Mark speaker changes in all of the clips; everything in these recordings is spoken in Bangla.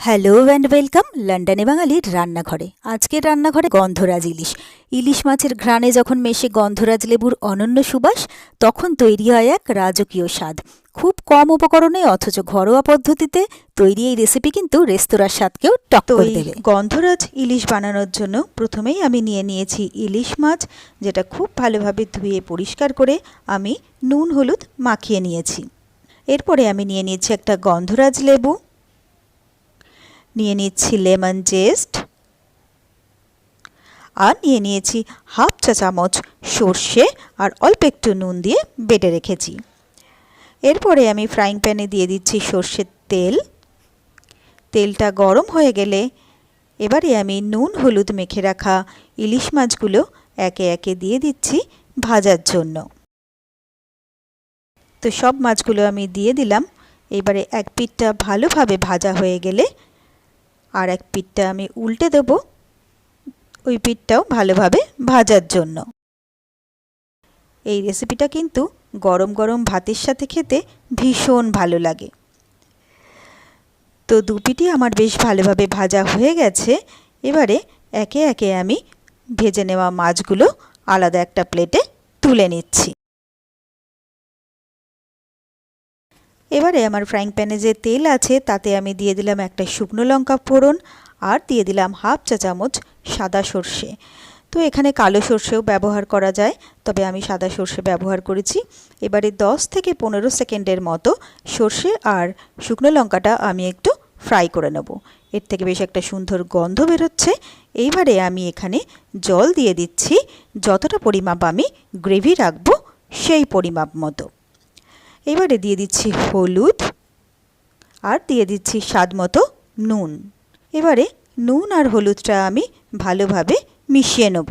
Speaker 1: হ্যালো অ্যান্ড ওয়েলকাম লন্ডনে বাঙালির রান্নাঘরে। আজকের রান্নাঘরে গন্ধরাজ ইলিশ। ইলিশ মাছের ঘ্রাণে যখন মেশে গন্ধরাজ লেবুর অনন্য সুবাস তখন তৈরি হয় এক রাজকীয় স্বাদ। খুব কম উপকরণে অথচ ঘরোয়া পদ্ধতিতে তৈরি এই রেসিপি কিন্তু রেস্তোরাঁর স্বাদকেও টক
Speaker 2: এই
Speaker 1: দেবে।
Speaker 2: গন্ধরাজ ইলিশ বানানোর জন্য প্রথমেই আমি নিয়ে নিয়েছি ইলিশ মাছ যেটা খুব ভালোভাবে ধুয়ে পরিষ্কার করে আমি নুন হলুদ মাখিয়ে নিয়েছি। এরপরে আমি নিয়ে নিয়েছি একটা গন্ধরাজ লেবু। নিয়ে নিচ্ছি লেমন জেস্ট। আর নিয়ে নিয়েছি হাফ চা চামচ সর্ষে আর অল্প একটু নুন দিয়ে বেটে রেখেছি। এরপরে আমি ফ্রাইং প্যানে দিয়ে দিচ্ছি সর্ষের তেল। তেলটা গরম হয়ে গেলে এবারে আমি নুন, হলুদ মেখে রাখা ইলিশ মাছগুলো একে একে দিয়ে দিচ্ছি ভাজার জন্য। তো সব মাছগুলো আমি দিয়ে দিলাম। এবারে এক পিঠটা ভালোভাবে ভাজা হয়ে গেলে আর এক পিঠটা আমি উল্টে দেব। ওই পিঠটাও ভালোভাবে ভাজার জন্য। এই রেসিপিটা কিন্তু গরম গরম ভাতের সাথে খেতে ভীষণ ভালো লাগে। তো দুপিটি আমার বেশ ভালোভাবে ভাজা হয়ে গেছে। এবারে একে একে আমি ভেজে নেওয়া মাছগুলো আলাদা একটা প্লেটে তুলে নিচ্ছি। এবারে আমার ফ্রাইং প্যানে যে তেল আছে, তাতে আমি দিয়ে দিলাম একটা শুকনো লঙ্কা ফোড়ন আর দিয়ে দিলাম হাফ চা চামচ সাদা সর্ষে। তো এখানে কালো সর্ষেও ব্যবহার করা যায়, তবে আমি সাদা সর্ষে ব্যবহার করেছি। এবারে 10 থেকে পনেরো সেকেন্ডের মতো সর্ষে আর শুকনো লঙ্কাটা আমি একটু ফ্রাই করে নেব। এর থেকে বেশ একটা সুন্দর গন্ধ বেরোচ্ছে। এইবারে আমি এখানে জল দিয়ে দিচ্ছি, যতটা পরিমাপ আমি গ্রেভি রাখব, সেই পরিমাপ মতো। এবারে দিয়ে দিচ্ছি হলুদ আর দিয়ে দিচ্ছি স্বাদ মতো নুন। এবারে নুন আর হলুদটা আমি ভালোভাবে মিশিয়ে নেব।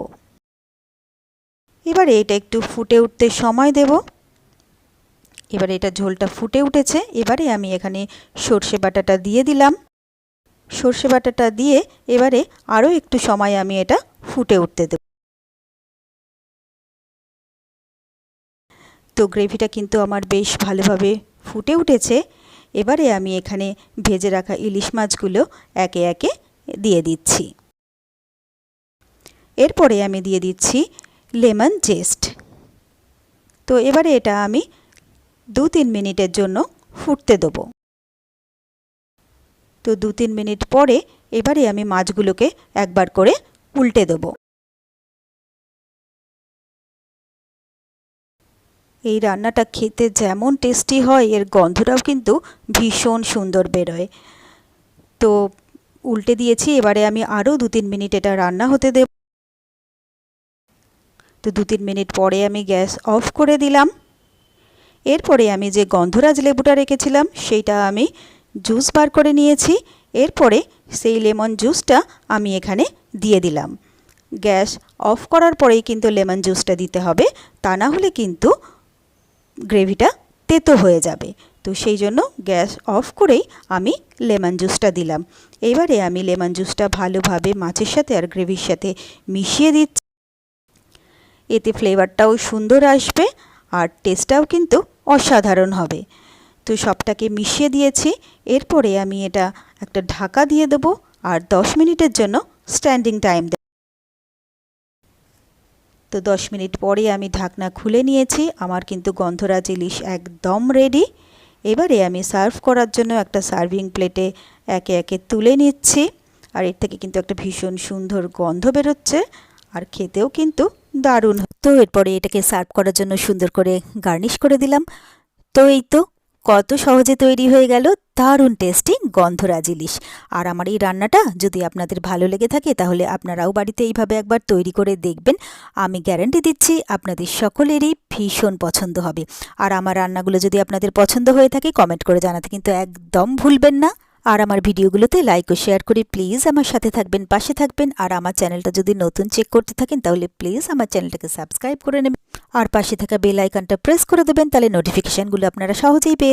Speaker 2: এবারে এটা একটু ফুটে উঠতে সময় দেব। এবারে এটা ঝোলটা ফুটে উঠেছে। এবারে আমি এখানে সর্ষে বাটাটা দিয়ে দিলাম। সর্ষে বাটাটা দিয়ে এবারে আরও একটু সময় আমি এটা ফুটে উঠতে দেব। তো গ্রেভিটা কিন্তু আমার বেশ ভালোভাবে ফুটে উঠেছে। এবারে আমি এখানে ভেজে রাখা ইলিশ মাছগুলো একে একে দিয়ে দিচ্ছি। এরপরে আমি দিয়ে দিচ্ছি লেমন জেস্ট তো এবারে এটা আমি দু তিন মিনিটের জন্য ফুটতে দেবো। তো দু তিন মিনিট পরে এবারে আমি মাছগুলোকে একবার করে উল্টে দেবো। এই রান্নাটা খেতে যেমন টেস্টি হয়, এর গন্ধটাও কিন্তু ভীষণ সুন্দর বেরোয়। তো উল্টে দিয়েছি, এবারে আমি আরও দু তিন মিনিট এটা রান্না হতে দেব। তো দু তিন মিনিট পরে আমি গ্যাস অফ করে দিলাম। এরপরে আমি যে গন্ধরাজ লেবুটা রেখেছিলাম, সেইটা আমি জুস বার করে নিয়েছি। এরপরে সেই লেমন জুসটা আমি এখানে দিয়ে দিলাম। গ্যাস অফ করার পরেই কিন্তু লেমন জুসটা দিতে হবে, তা না হলে কিন্তু গ্রেভিটা তেতো হয়ে যাবে। তো সেই জন্য গ্যাস অফ করেই আমি লেমন জুসটা দিলাম। এবারে আমি লেমন জুসটা ভালোভাবে মাছের সাথে আর গ্রেভির সাথে মিশিয়ে দিচ্ছি। এতে ফ্লেভারটাও সুন্দর আসবে আর টেস্টটাও কিন্তু অসাধারণ হবে। তো সবটাকে মিশিয়ে দিয়েছি। এরপরে আমি এটা একটা ঢাকা দিয়ে দেবো আর দশ মিনিটের জন্য স্ট্যান্ডিং টাইম তো দশ মিনিট পরে আমি ঢাকনা খুলে নিয়েছি, আমার কিন্তু গন্ধরাজ ইলিশ একদম রেডি এবারে আমি সার্ভ করার জন্য একটা সার্ভিং প্লেটে একে একে তুলে নিচ্ছি, আর এর থেকে কিন্তু একটা ভীষণ সুন্দর গন্ধ বেরোচ্ছে, আর খেতেও কিন্তু দারুণ।
Speaker 1: তো এরপরে এটাকে সার্ভ করার জন্য সুন্দর করে গার্নিশ করে দিলাম। তো এই তো কত সহজে তৈরি হয়ে গেল, দারুণ টেস্টি গন্ধরাজ ইলিশ। আর আমার এই রান্নাটা যদি আপনাদের ভালো লেগে থাকে, তাহলে আপনারাও বাড়িতে এইভাবে একবার তৈরি করে দেখবেন। আমি গ্যারান্টি দিচ্ছি আপনাদের সকলেরই ভীষণ পছন্দ হবে। আর আমার রান্নাগুলো যদি আপনাদের পছন্দ হয়ে থাকে কমেন্ট করে জানাতে কিন্তু একদম ভুলবেন না। আর আমার ভিডিওগুলোতে লাইক ও শেয়ার করে প্লিজ আমার সাথে থাকবেন, পাশে থাকবেন। আর আমার চ্যানেলটা যদি নতুন চেক করতে থাকেন, তাহলে প্লিজ আমার চ্যানেলটাকে সাবস্ক্রাইব করে নেবেন। আর পাশে থাকা বেল আইকনটা প্রেস করে দেবেন, তাহলে নোটিফিকেশানগুলো আপনারা সহজেই পেয়ে